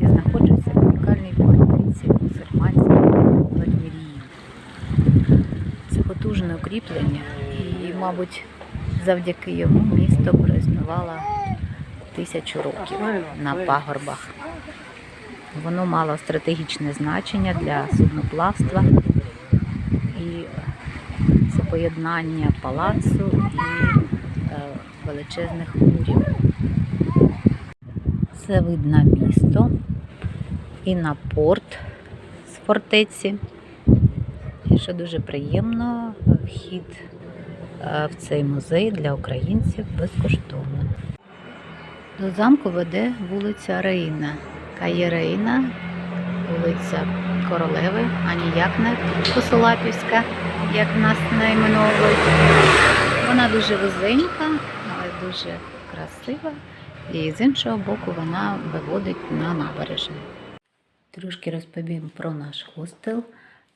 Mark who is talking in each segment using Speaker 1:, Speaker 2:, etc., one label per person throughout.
Speaker 1: Я знаходжуся в унікальній фортеці мусульманській в Альмірії. Це потужне укріплення, і, мабуть, завдяки йому місто проіснувало тисячу років на пагорбах. Воно мало стратегічне значення для судноплавства і це поєднання палацу і е, величезних мурів. Це видно місто і на порт з фортеці. Що дуже приємно, вхід е, в цей музей для українців безкоштовно. До замку веде вулиця Рейна. Кає Рейна, вулиця Королеви, а ніяк не Косолапівська, як нас найменовують. Вона дуже вузенька, але дуже красива. І з іншого боку вона виводить на набережну. Трошки розповім про наш хостел.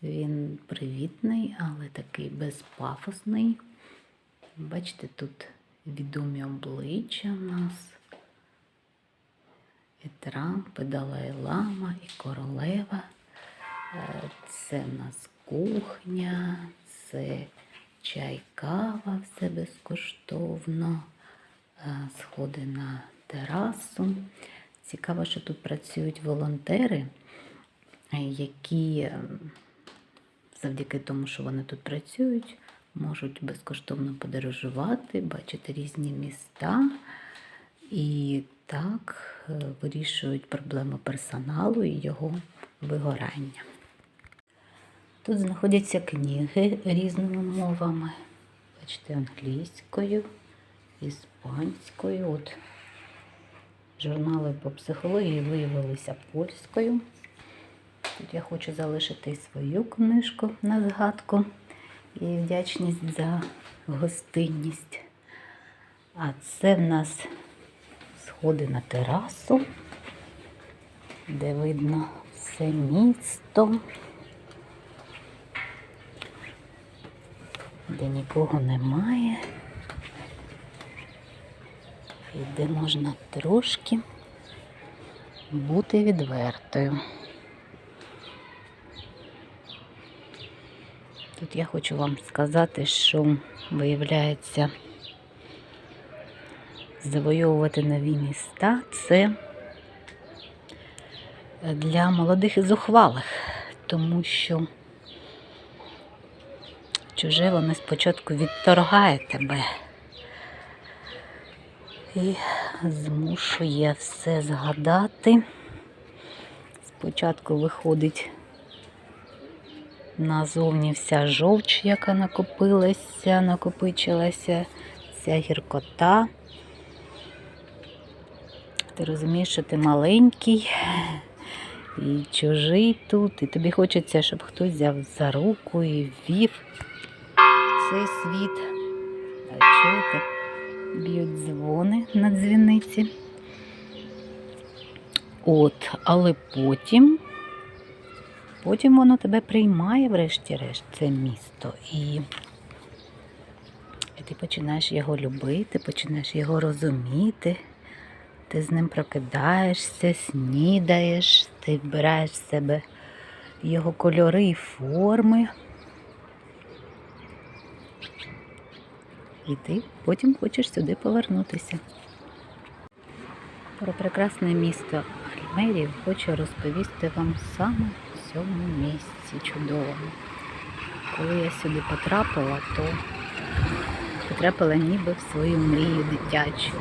Speaker 1: Він привітний, але такий безпафосний. Бачите, тут відомі обличчя в нас. І Трамп, і Далай-Лама, і королева. Е, Це в нас кухня, це чай, кава, все безкоштовно. Е, Сходи на терасу. Цікаво, що тут працюють волонтери, е, які е, завдяки тому, що вони тут працюють, можуть безкоштовно подорожувати, бачити різні міста і так е, вирішують проблему персоналу і його вигорання. Тут знаходяться книги різними мовами. Бачите, англійською, іспанською. От журнали по психології виявилися польською. Тут я хочу залишити свою книжку на згадку і вдячність за гостинність. А це в нас сходи на терасу, де видно все місто, де нікого немає. І де можна трошки бути відвертою. Тут я хочу вам сказати, що виявляється, завойовувати нові міста це для молодих і зухвалих, тому що чуже воно спочатку відторгає тебе і змушує все згадати. Спочатку виходить назовні вся жовч, яка накопилася, накопичилася, вся гіркота. Ти розумієш, що ти маленький і чужий тут, і тобі хочеться, щоб хтось взяв за руку і ввів цей світ. А чуєте? Б'ють дзвони на дзвіниці. От, але потім, потім воно тебе приймає, врешті-решт, це місто. І, і ти починаєш його любити, починаєш його розуміти. Ти з ним прокидаєшся, снідаєш, ти вбираєш в себе його кольори і форми. І ти потім хочеш сюди повернутися. Про прекрасне місто Альмерів хочу розповісти вам саме в цьому місці чудовому. Коли я сюди потрапила, то потрапила ніби в свою мрію дитячу.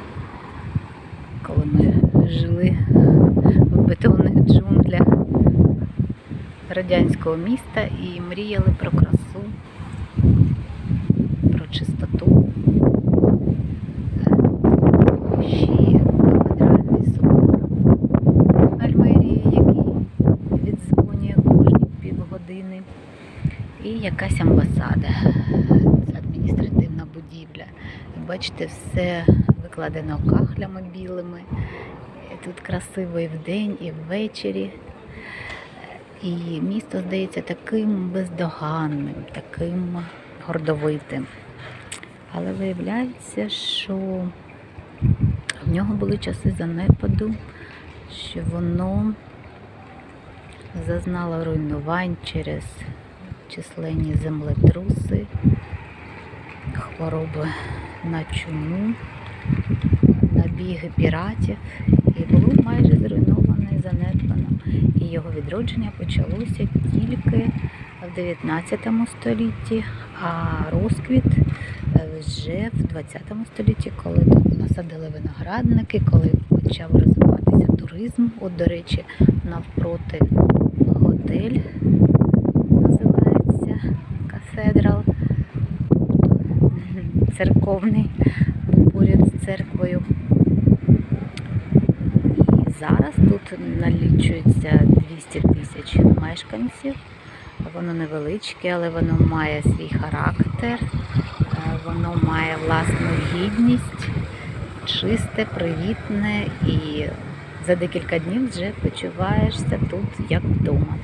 Speaker 1: Коли ми жили в бетонних джунглях радянського міста і мріяли про красу, про чистоту. Якась амбасада, це адміністративна будівля. Бачите, все викладено кахлями білими. Тут красиво і вдень, і ввечері. І місто здається таким бездоганним, таким гордовитим. Але виявляється, що в нього були часи занепаду, що воно зазнала руйнувань через численні землетруси, хвороби на чуму, набіги піратів і було майже зруйноване занедбано. І його відродження почалося тільки в 19 столітті, а розквіт е, вже в 20 столітті, коли тут насадили виноградники, коли почав розвиватися туризм. От, до речі, навпроти готель Кафедрал, тобто церковний поряд з церквою. І зараз тут налічується 200 тисяч мешканців. Воно невеличке, але воно має свій характер, е, воно має власну гідність, чисте, привітне і за декілька днів вже почуваєшся тут як вдома.